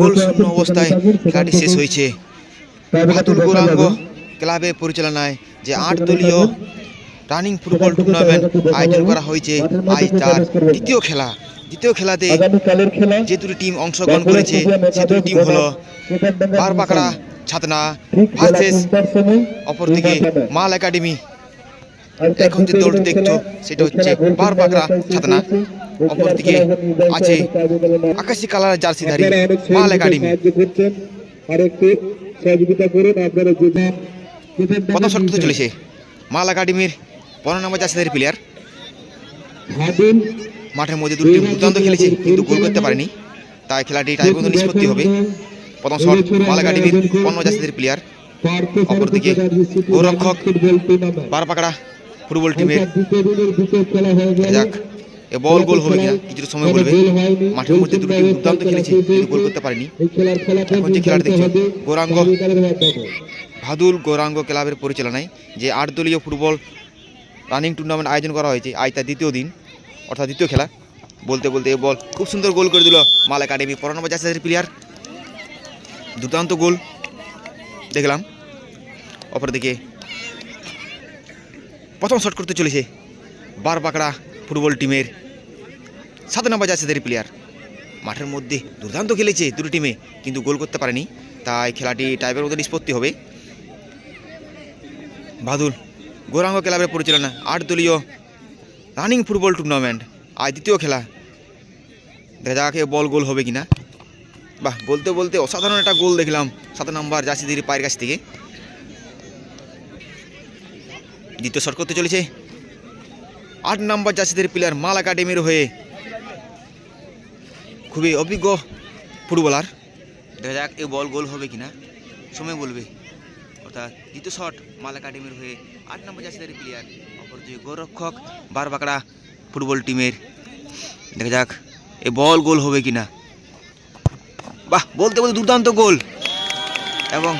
গোল শূন্য অবস্থায় খেলাটি শেষ হয়েছে। ভাতুল গৌরাঙ্গ ক্লাবের পরিচালনায় যে আট দলীয় রানিং ফুটবল টুর্নামেন্ট আয়োজন করা হয়েছে। আজ তার। দ্বিতীয় খেলা। দ্বিতীয় খেলাতে যে দুটি টিম অংশগ্রহণ করেছে সে দুটি টিম হলো বারবাকড়া ছাতনা ভার্সেস অপরদিকে মাল একাডেমি। এখন যে খেলা, দেখছ সেটা হচ্ছে গোলকিপার বারবাকড়া ছাতনা। অপরদিকে আছে। আকাশি কালারের জার্সিধারী মাল একাডেমি। প্রথম শট করতে চলেছে। মাল একাডেমির পনেরো নম্বর জার্সিধারী প্লেয়ার মাঠের মধ্যে দুটি দুর্দান্ত খেলেছে কিন্তু গোল করতে পারেনি। তাই খেলাটি টাইবন্ধ নিষ্পত্তি হবে। প্রথম শট মাল একাডেমির পনেরো জার্সিধারী প্লেয়ার অপরদিকে বারপাকড়া ফুটবল টিমের যাক এ বল গোল হবে কিনা কিছুটা সময় বলবে। মাঠের মধ্যে দুটি টিম দুর্দান্ত খেলেছে কিন্তু গোল করতে পারেনি। এখন যে খেলাটা দেখছ, গৌরাঙ্গ। ভাদুল গৌরাঙ্গ ক্লাবের পরিচালনায় যে আট দলীয় ফুটবল রানিং টুর্নামেন্ট আয়োজন করা হয়েছে আজ তার দ্বিতীয় দিন অর্থাৎ দ্বিতীয় খেলা। বলতে বলতে এ বল খুব সুন্দর গোল করে দিল মাল একাডেমি। নম্বর জাতীয় প্লেয়ার দুর্দান্ত গোল দেখলাম। অপরদিকে প্রথম শট করতে চলেছে বারবাকড়া ফুটবল টিমের। সাত নম্বর জাতীয় প্লেয়ার মাঠের মধ্যে দুর্দান্ত খেলেছে দুটো টিমে, কিন্তু গোল করতে পারেনি। তাই খেলাটি টাইপের মধ্যে নিষ্পত্তি হবে। বাদুল গৌরাঙ্গ ক্লাবের পরিচালনা আট দলীয় রানিং ফুটবল টুর্নামেন্ট আজ দ্বিতীয় খেলা। দেখা যাক বল গোল হবে কিনা। বাহ, বলতে বলতে অসাধারণ একটা গোল দেখলাম। সাত নম্বর জাসিদির পায়ের কাছ থেকে। দ্বিতীয় শট করতে চলেছে। আট নম্বর জার্সিদের প্লেয়ার মাল একাডেমির হয়ে খুবই অভিজ্ঞ ফুটবলার। দেখা যাক এ বল গোল হবে কিনা। সময় বলবে। অর্থাৎ দ্বিতীয় শট মাল একাডেমির হয়ে আট নম্বর জার্সিদের প্লেয়ার অপরদিকে গোলরক্ষক বারবাকড়া ফুটবল টিমের। দেখা যাক এ বল গোল হবে কিনা। বাহ, বলতে বলতে দুর্দান্ত গোল। এবং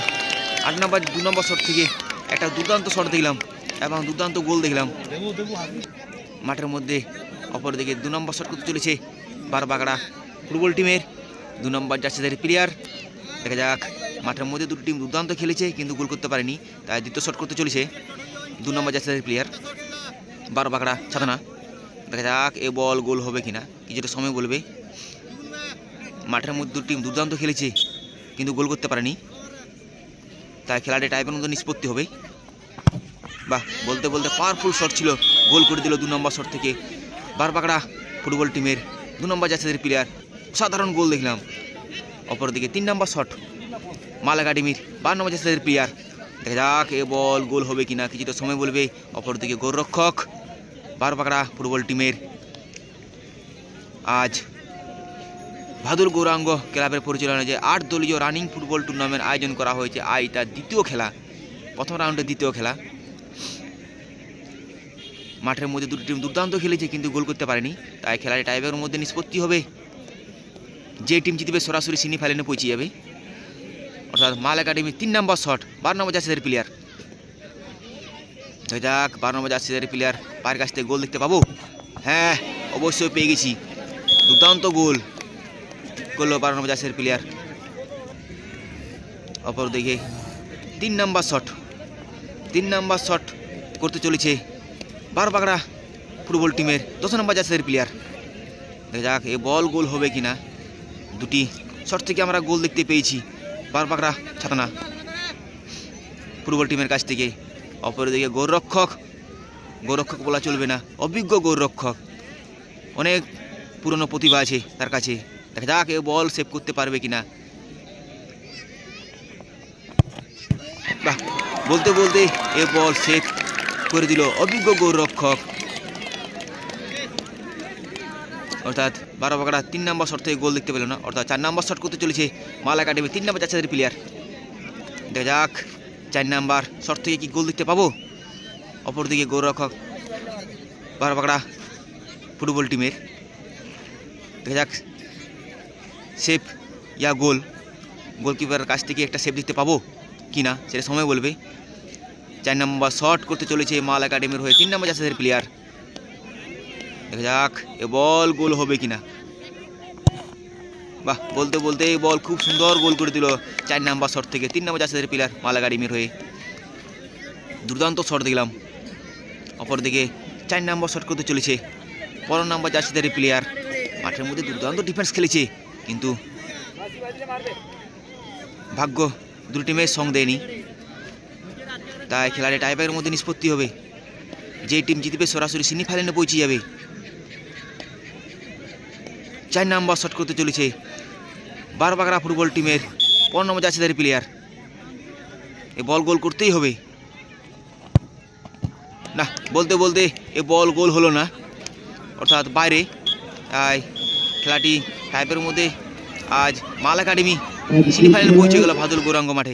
আট নম্বর, দু নম্বর শট থেকে একটা দুর্দান্ত শট দেখলাম। এবং দুর্দান্ত গোল দেখলাম। মাঠের মধ্যে অপরদিকে দু নম্বর শট করতে চলেছে বারবাগড়া ফুটবল টিমের। দু নম্বর জার্সিধারী প্লেয়ার দেখা যাক, মাঠের মধ্যে দুটো টিম দুর্দান্ত খেলেছে কিন্তু গোল করতে পারেনি, তাই দ্বিতীয় শট করতে চলেছে দু নম্বর জার্সিধারী প্লেয়ার বারবাগড়া ছাতনা। দেখা যাক, এ বল গোল হবে কিনা, কিছুটা সময় বলবে। মাঠের মধ্যে দুটো টিম দুর্দান্ত খেলেছে কিন্তু গোল করতে পারেনি, তাই খেলাটি টাইপের মধ্যে নিষ্পত্তি হবে। বাহ, বলতে বলতে পাওয়ারফুল শট ছিল। গোল করে দিল দু নম্বর শট থেকে। বারবাকড়া ফুটবল টিমের দু নম্বর জাতীয় প্লেয়ার সাধারণ গোল দেখলাম। অপরদিকে তিন নম্বর শট মাল একাডেমির বার নম্বর জাতীয় প্লেয়ার দেখা যাক এ বল গোল হবে কি না কিছুটা সময় বলবে। অপরদিকে গোলরক্ষক বারবাকড়া ফুটবল টিমের আজ ভাদুর গৌরাঙ্গ ক্লাবের পরিচালনায় যে আট দলীয় রানিং ফুটবল টুর্নামেন্ট আয়োজন করা হয়েছে। তার দ্বিতীয় খেলা। প্রথম রাউন্ডের দ্বিতীয় খেলা। মাঠের মধ্যে দুটো টিম দুর্দান্ত খেলেছে, কিন্তু গোল করতে পারেনি। তাই খেলাটি টাইবের মধ্যে নিষ্পত্তি হবে। যে টিম জিতবে সরাসরি সেমিফাইনালে পৌঁছে যাবে। অর্থাৎ মাল একাডেমির তিন নম্বর শট, বার নম্বর জার্সিদের প্লেয়ার দেখা যাক, বার নম্বর জার্সিদের প্লেয়ার পায়ের কাছ থেকে গোল দেখতে পাবো। হ্যাঁ অবশ্যই পেয়ে গেছি। দুর্দান্ত গোল করল বারো নম্বর জার্সির প্লেয়ার অপরদিকে তিন নাম্বার শট, তিন নাম্বার শট করতে চলেছে বারবাগড়া ফুটবল টিমের দশ নম্বর জার্সির প্লেয়ার দেখা যাক এ বল গোল হবে কি না। দুটি শট থেকে আমরা গোল দেখতে পেয়েছি বারবাগড়া ছাতনা ফুটবল টিমের কাছ থেকে। অপরদিকে গোলরক্ষক। গোলরক্ষক বলা চলবে না, অভিজ্ঞ গোলরক্ষক। অনেক পুরনো প্রতিভা আছে তার কাছে। দেখা যাক এ বল সেভ করতে পারবে কিনা বাহ, বলতে বলতে এ বল সেভ করে দিল অভিজ্ঞ গোলরক্ষক। অর্থাৎ বারো বাগড়া তিন নম্বর শট থেকে গোল দেখতে পেল না। অর্থাৎ চার নম্বর শট করতে চলেছে মাল একাডেমি, তিন নম্বর যাচ্ছে প্লেয়ার দেখা যাক চার নাম্বার শট থেকে কি গোল দেখতে পাবো। অপরদিকে গোলরক্ষক বারো বাগড়া ফুটবল টিমের দেখা যাক সেফ ইয়া গোল। গোলকিপারের কাছ থেকে একটা সেফ দেখতে পাবো কি না, সেটা সময় বলবে। চার নম্বর শট করতে চলেছে মাল একাডেমির হয়ে। তিন নম্বর জাসের প্লেয়ার দেখা যাক, এ বল গোল হবে কিনা। বাহ, বলতে বলতে এই বল খুব সুন্দর গোল করে দিল চার নাম্বার শট থেকে। তিন নম্বর জাসিদের প্লেয়ার মাল একাডেমির হয়ে। দুর্দান্ত শট দেখলাম। অপরদিকে চার নম্বর শট করতে চলেছে পনেরো নম্বর জার্সিদের প্লেয়ার মাঠের মধ্যে দুর্দান্ত ডিফেন্স খেলেছে, কিন্তু ভাগ্য দুটি টিমের সং দেয়নি। তাই খেলাটি টাইব্রেকের মধ্যে নিষ্পত্তি হবে। যে টিম জিতবে, সরাসরি সেমিফাইনালে পৌঁছে যাবে। চার নাম্বার শট করতে চলেছে বারবাগড়া ফুটবল টিমের পনেরো নম্বর জার্সিদের প্লেয়ার এ বল গোল করতেই হবে। না, বলতে বলতে এ বল গোল হলো না। অর্থাৎ বাইরে। তাই খেলাটি টাইপের মধ্যে আজ মাল একাডেমি সেমিফাইনালে পৌঁছে গেল ভাদুল গৌরাঙ্গ মাঠে।